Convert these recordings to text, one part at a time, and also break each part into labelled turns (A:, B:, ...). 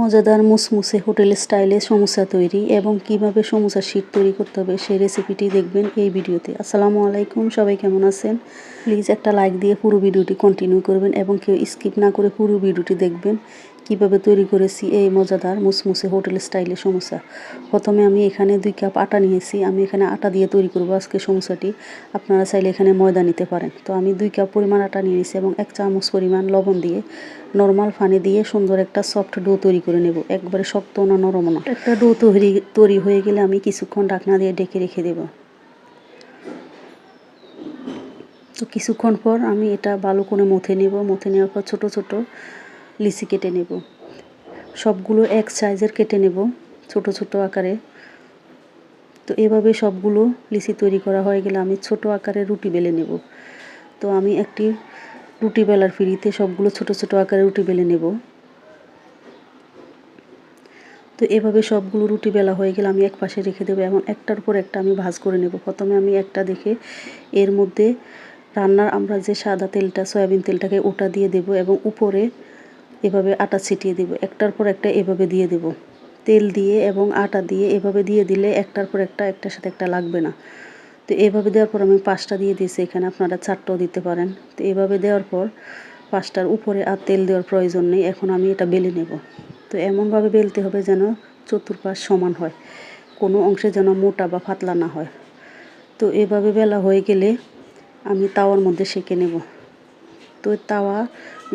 A: মজাদার মুসমুসে হোটেল স্টাইলে সমুসা তৈরি এবং কীভাবে সমুসা শীত তৈরি করতে হবে সেই রেসিপিটি দেখবেন এই ভিডিওতে। আসসালামু আলাইকুম, সবাই কেমন আছেন? প্লিজ একটা লাইক দিয়ে পুরো ভিডিওটি কন্টিনিউ করবেন এবং কেউ স্কিপ না করে পুরো ভিডিওটি দেখবেন। কীভাবে তৈরি করেছি এই মজাদার মুসমুসে হোটেল স্টাইলে সমোসা। প্রথমে আমি এখানে দুই কাপ আটা নিয়েছি, আমি এখানে আটা দিয়ে তৈরি করব আজকে সমোসাটি। আপনারা চাইলে এখানে ময়দা নিতে পারেন। তো আমি দুই কাপ পরিমাণ আটা নিয়েছি এবং এক চামচ পরিমাণ লবণ দিয়ে নর্মাল পানি দিয়ে সুন্দর একটা সফট ডো তৈরি করে নেব। একবারে শক্ত না নরম না। একটা ডো তৈরি তৈরি হয়ে গেলে আমি কিছুক্ষণ ডাকনা দিয়ে ডেকে রেখে দেব। তো কিছুক্ষণ পর আমি এটা ভালো করে মথে নেব। মথে নেওয়ার পর ছোট ছোট লিচি কেটে নেব। সবগুলো এক সাইজের কেটে নেব, ছোট ছোট আকারে। তো এভাবে সবগুলো লিচি তৈরি করা হয়ে গেলে আমি ছোট আকারে রুটি বেলে নেব। তো আমি একটি রুটি বেলার ফিরিতে সবগুলো ছোট ছোট আকারে রুটি বেলে নেব। তো এভাবে সবগুলো রুটি বেলা হয়ে গেলে আমি এক পাশে রেখে দেবো এবং একটার পর একটা আমি ভাজ করে নেব। প্রথমে আমি একটা দেখে এর মধ্যে রান্নার আমরা যে সাদা তেলটা, সয়াবিন তেলটাকে ওটা দিয়ে দেব এবং উপরে এভাবে আটা ছিটিয়ে দেব। একটার পর একটা এভাবে দিয়ে দেব। তেল দিয়ে এবং আটা দিয়ে এভাবে দিয়ে দিলে একটার পর একটা একটার সাথে একটা লাগবে না। তো এভাবে দেওয়ার পর আমি পাঁচটা দিয়ে দিয়েছি, এখানে আপনারা চারটাও দিতে পারেন। তো এভাবে দেওয়ার পর পাঁচটার উপরে আর তেল দেওয়ার প্রয়োজন নেই, এখন আমি এটা বেলে নেব। তো এমনভাবে বেলতে হবে যেন চতুর্পাশ সমান হয়, কোনো অংশে যেন মোটা বা পাতলা না হয়। তো এভাবে বেলা হয়ে গেলে আমি তাওয়ার মধ্যে সেঁকে নেব। তো তাওয়া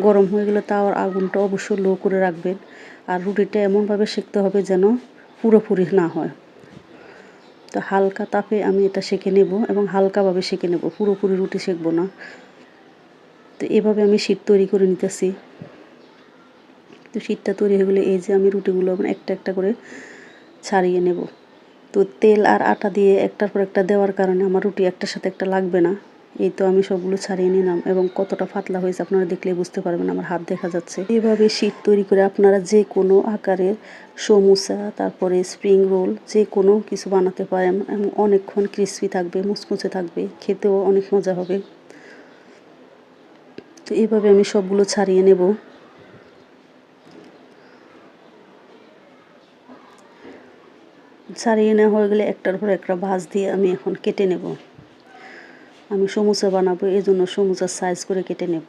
A: গরম হয়ে গেলে তাওয়ার আগুনটা অবশ্যই লো করে রাখবেন। আর রুটিটা এমনভাবে সেঁকতে হবে যেন পুরোপুরি না হয়। তো হালকা তাপে আমি এটা সেঁকে নেব এবং হালকাভাবে সেঁকে নেব, পুরোপুরি রুটি সেঁকবো না। তো এভাবে আমি শীত তৈরি করে নিতেছি। তো শীতটা তৈরি হয়ে গেলে এই যে আমি রুটিগুলো একটা একটা করে ছাড়িয়ে নেব। তো তেল আর আটা দিয়ে একটার পর একটা দেওয়ার কারণে আমার রুটি একটার সাথে একটা লাগবে না। এই তো আমি সবগুলো ছাড়িয়ে নিলাম এবং কতটা পাতলা হয়েছে আপনারা দেখলে বুঝতে পারবেন, আমার হাত দেখা যাচ্ছে। এভাবে শীত তৈরি করে আপনারা যে কোনো আকারের সমোসা, তারপরে স্প্রিং রোল যে কোনো কিছু বানাতে পারেন, এবং অনেকক্ষণ ক্রিসপি থাকবে, মুচমুচে থাকবে, খেতেও অনেক মজা হবে। তো এভাবে আমি সবগুলো ছাড়িয়ে নেব। ছাড়িয়ে নেওয়া হয়ে গেলে একটার পর একটা ভাজ দিয়ে আমি এখন কেটে নেব। আমি সমুচা বানাবো এই জন্য সমুচার সাইজ করে কেটে নেব।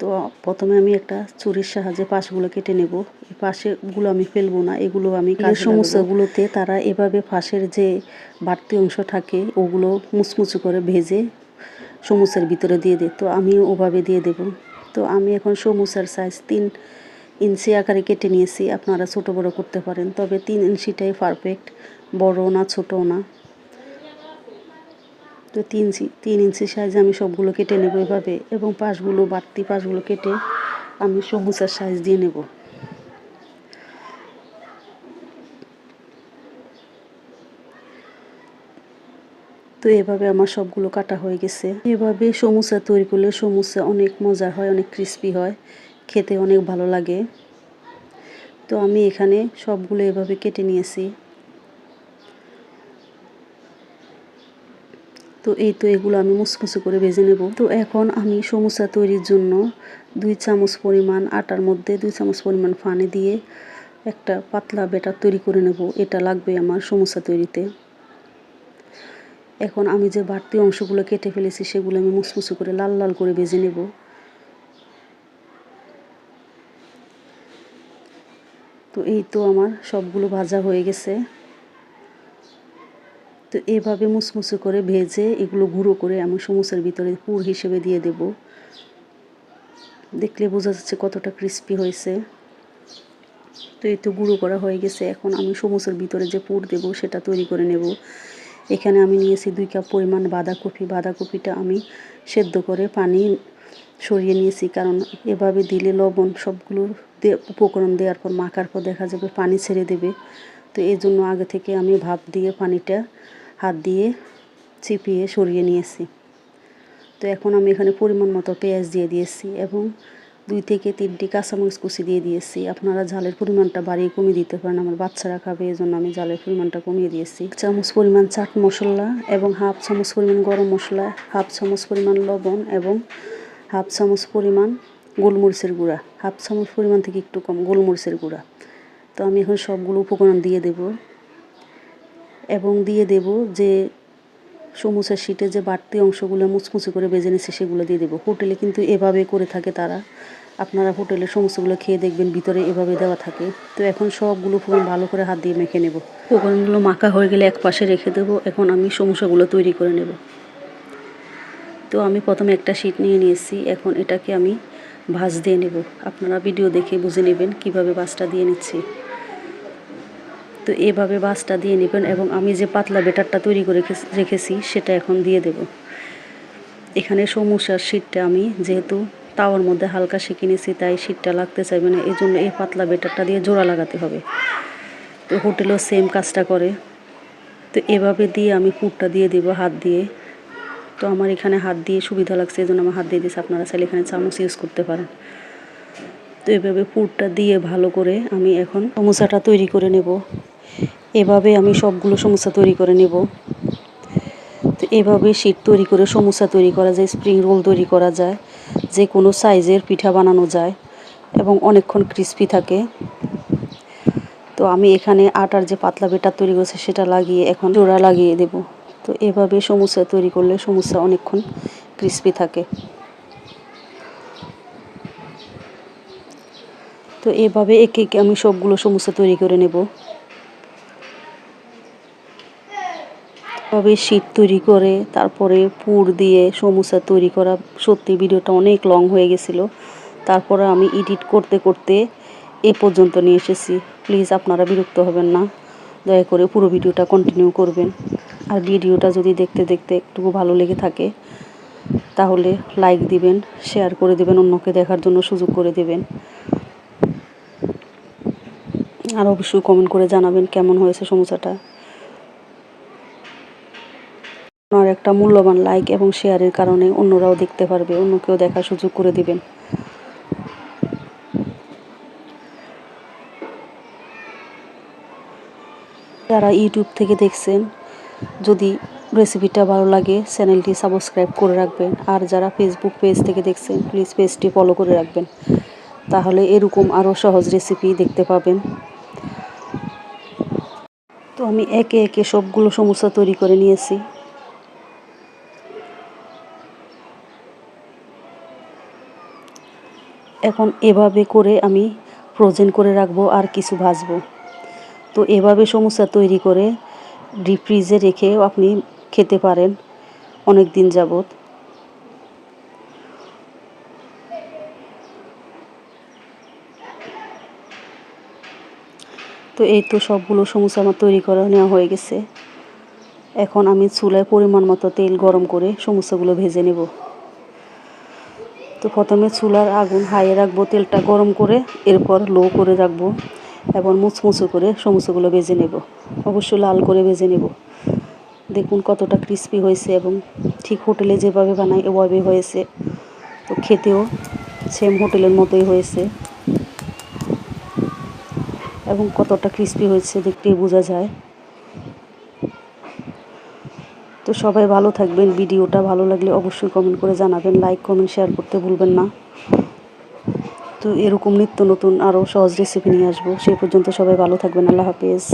A: তো প্রথমে আমি একটা চুরির সাহায্যে পাশগুলো কেটে নেব। এই পাশেগুলো আমি ফেলব না এগুলো আমি সমুচাগুলোতে তারা এভাবে ফাঁসের যে বাড়তি অংশ থাকে ওগুলো মুচমুচু করে ভেজে সমুচার ভিতরে দিয়ে দেয় তো আমিও ওভাবে দিয়ে দেব। তো আমি এখন সমুচার সাইজ তিন ইঞ্চি আকারে কেটে নিয়েছি আপনারা ছোট বড় করতে পারেন তবে তিন ইঞ্চিটাই পারফেক্ট বড় না ছোটও না। তো তিন তিন ইঞ্চি সাইজে আমি সবগুলো কেটে নেব এভাবে এবং পাশগুলো, বাড়তি পাশগুলো কেটে আমি সমুচার সাইজ দিয়ে নেব। তো এভাবে আমার সবগুলো কাটা হয়ে গেছে। এভাবে সমুচা তৈরি করলে সমুচা অনেক মজার হয়, অনেক ক্রিস্পি হয়, খেতে অনেক ভালো লাগে। তো আমি এখানে সবগুলো এভাবে কেটে নিয়েছি। তো এই তো এগুলো আমি মুসমুসে করে ভেজে নেব। তো এখন আমি সমুচা তৈরির জন্য দুই চামচ পরিমাণ আটার মধ্যে দুই চামচ পরিমাণ পানি দিয়ে একটা পাতলা বেটার তৈরি করে নেব। এটা লাগবে আমার সমুচা তৈরিতে। এখন আমি যে বাড়তি অংশগুলো কেটে ফেলেছি সেগুলো আমি মুসমুসে করে লাল লাল করে ভেজে নেব। তো এই তো আমার সবগুলো ভাজা হয়ে গেছে। তো এভাবে মুসমুসে করে ভেজে এগুলো গুঁড়ো করে আমি সমুচের ভিতরে পুর হিসেবে দিয়ে দেব। দেখলে বোঝা যাচ্ছে কতটা ক্রিস্পি হয়েছে। তো এই তো গুঁড়ো করা হয়ে গেছে। এখন আমি সমুচের ভিতরে যে পুর দেব সেটা তৈরি করে নেব। এখানে আমি নিয়েছি দুই কাপ পরিমাণ বাঁধাকপি। বাঁধাকপিটা আমি সেদ্ধ করে পানি সরিয়ে নিয়েছি। কারণ এভাবে দিলে লবণ সবগুলো উপকরণ দেওয়ার পর মাখার পর দেখা যাবে পানি ছেড়ে দেবে। তো এই জন্য আগে থেকে আমি ভাপ দিয়ে পানিটা হাত দিয়ে চিপিয়ে সরিয়ে নিয়েছি। তো এখন আমি এখানে পরিমাণ মতো পেঁয়াজ দিয়ে দিয়েছি এবং দুই থেকে তিনটি কাঁচামরিচ কুচি দিয়ে দিয়েছি। আপনারা ঝালের পরিমাণটা বাড়িয়ে কমিয়ে দিতে পারেন, আমার বাচ্চারা খাবে এই জন্য আমি ঝালের পরিমাণটা কমিয়ে দিয়েছি। চামচ পরিমাণ চাট মশলা এবং হাফ চামচ পরিমাণ গরম মশলা, হাফ চামচ পরিমাণ লবণ এবং হাফ চামচ পরিমাণ গোলমরিচের গুঁড়া, হাফ চামচ পরিমাণ থেকে একটু কম গোলমরিচের গুঁড়া। তো আমি এখন সবগুলো উপকরণ দিয়ে দেব। এবং দিয়ে দেব যে সমুচার শীটে যে বাড়তি অংশগুলো মুচমুচে করে বেজে নিচ্ছে, সেগুলো দিয়ে দেবো। হোটেলে কিন্তু এভাবে করে থাকে তারা। আপনারা হোটেলে সমস্তগুলো খেয়ে দেখবেন, ভিতরে এভাবে দেওয়া থাকে। তো এখন সবগুলো উপকরণ ভালো করে হাত দিয়ে মেখে নেব। উপকরণগুলো মাখা হয়ে গেলে এক পাশে রেখে দেবো। এখন আমি সমস্যাগুলো তৈরি করে নেব। তো আমি প্রথমে একটা শীট নিয়ে নিয়েছি। এখন এটাকে আমি ভাজ দিয়ে নেব। আপনারা ভিডিও দেখে বুঝে নেবেন কীভাবে ভাজটা দিয়ে নিচ্ছি। তো এভাবে বাসটা দিয়ে নেবেন এবং আমি যে পাতলা বেটারটা তৈরি করে রেখেছি সেটা এখন দিয়ে দেব। এখানে সমস্যার শীতটা আমি যেহেতু তাওয়ার মধ্যে হালকা শিখে নিয়েছি, তাই শীতটা লাগতে চাইবে না। এই জন্য এই পাতলা বেটারটা দিয়ে জোড়া লাগাতে হবে। তো হোটেলও সেম কাজটা করে। তো এভাবে দিয়ে আমি পুরটা দিয়ে দিব হাত দিয়ে। তো আমার এখানে হাত দিয়ে সুবিধা লাগছে এই জন্য আমার হাত দিয়ে দিয়েছি। আপনারা চাইলে এখানে চামচ ইউজ করতে পারেন। তো এভাবে পুরটা দিয়ে ভালো করে আমি এখন সমোসাটা তৈরি করে নেব। এভাবে আমি সবগুলো সমস্যা তৈরি করে নেব। তো এভাবে শীত তৈরি করে সমস্যা তৈরি করা যায় স্প্রিং রোল তৈরি করা যায়, যে কোনো সাইজের পিঠা বানানো যায় এবং অনেকক্ষণ ক্রিস্পি থাকে। তো আমি এখানে আটার যে পাতলা বেটার তৈরি করেছে সেটা লাগিয়ে এখন জোড়া লাগিয়ে দেব। তো এভাবে সমস্যা তৈরি করলে সমস্যা অনেকক্ষণ ক্রিস্পি থাকে। তো এভাবে একে একে আমি সবগুলো সমস্যা তৈরি করে নেব। তবে শীত তৈরি করে, তারপরে পুর দিয়ে সমুসা তৈরি করা, সত্যি ভিডিওটা অনেক লং হয়ে গেছিল। তারপরে আমি এডিট করতে করতে এ পর্যন্ত নিয়ে এসেছি। প্লিজ আপনারা বিরক্ত হবেন না। দয়া করে পুরো ভিডিওটা কন্টিনিউ করবেন। আর ভিডিওটা যদি দেখতে দেখতে একটু ভালো লেগে থাকে, তাহলে লাইক দিবেন শেয়ার করে দেবেন, অন্যকে দেখার জন্য সুযোগ করে দেবেন। আর অবশ্যই কমেন্ট করে জানাবেন কেমন হয়েছে সমস্যাটা আপনার একটা মূল্যবান লাইক এবং শেয়ারের কারণে অন্যরাও দেখতে পারবে, অন্যকেও দেখার সুযোগ করে দিবেন। যারা ইউটিউব থেকে দেখছেন, যদি রেসিপিটা ভালো লাগে চ্যানেলটি সাবস্ক্রাইব করে রাখবেন। আর যারা ফেসবুক পেজ থেকে দেখছেন প্লিজ পেজটি ফলো করে রাখবেন। তাহলে এরকম আরও সহজ রেসিপি দেখতে পাবেন। তো আমি একে একে সবগুলো সমস্যা তৈরি করে নিয়েছি। এখন এভাবে করে আমি ফ্রোজেন করে রাখব আর কিছু ভাজবো। তো এভাবে সমস্যা তৈরি করে ডিপ ফ্রিজে রেখেও আপনি খেতে পারেন অনেক দিন যাবত তো এই তো সবগুলো সমস্যা আমার তৈরি করা নেওয়া হয়ে গেছে। এখন আমি চুলায় পরিমাণ মতো তেল গরম করে সমস্যাগুলো ভেজে নেব। তো প্রথমে চুলার আগুন হাইয়ে রাখব, তেলটা গরম করে এরপর লো করে রাখব এবং মুচমুচু করে সমস্যাগুলো ভেজে নেব। অবশ্যই লাল করে ভেজে নেব। দেখুন কতটা ক্রিস্পি হয়েছে এবং ঠিক হোটেলে যেভাবে বানাই ওভাবে হয়েছে। তো খেতেও সেম হোটেলের মতোই হয়েছে। এবং কতটা ক্রিস্পি হয়েছে দেখতেই বোঝা যায়। তো সবাই ভালো থাকবেন, ভিডিওটা ভালো লাগলে অবশ্যই কমেন্ট করে জানাবেন লাইক কমেন্ট শেয়ার করতে ভুলবেন না। তো এরকম নিত্য নতুন আরও সহজ রেসিপি নিয়ে আসব, সেই পর্যন্ত সবাই ভালো থাকবেন, আল্লাহ হাফেজ।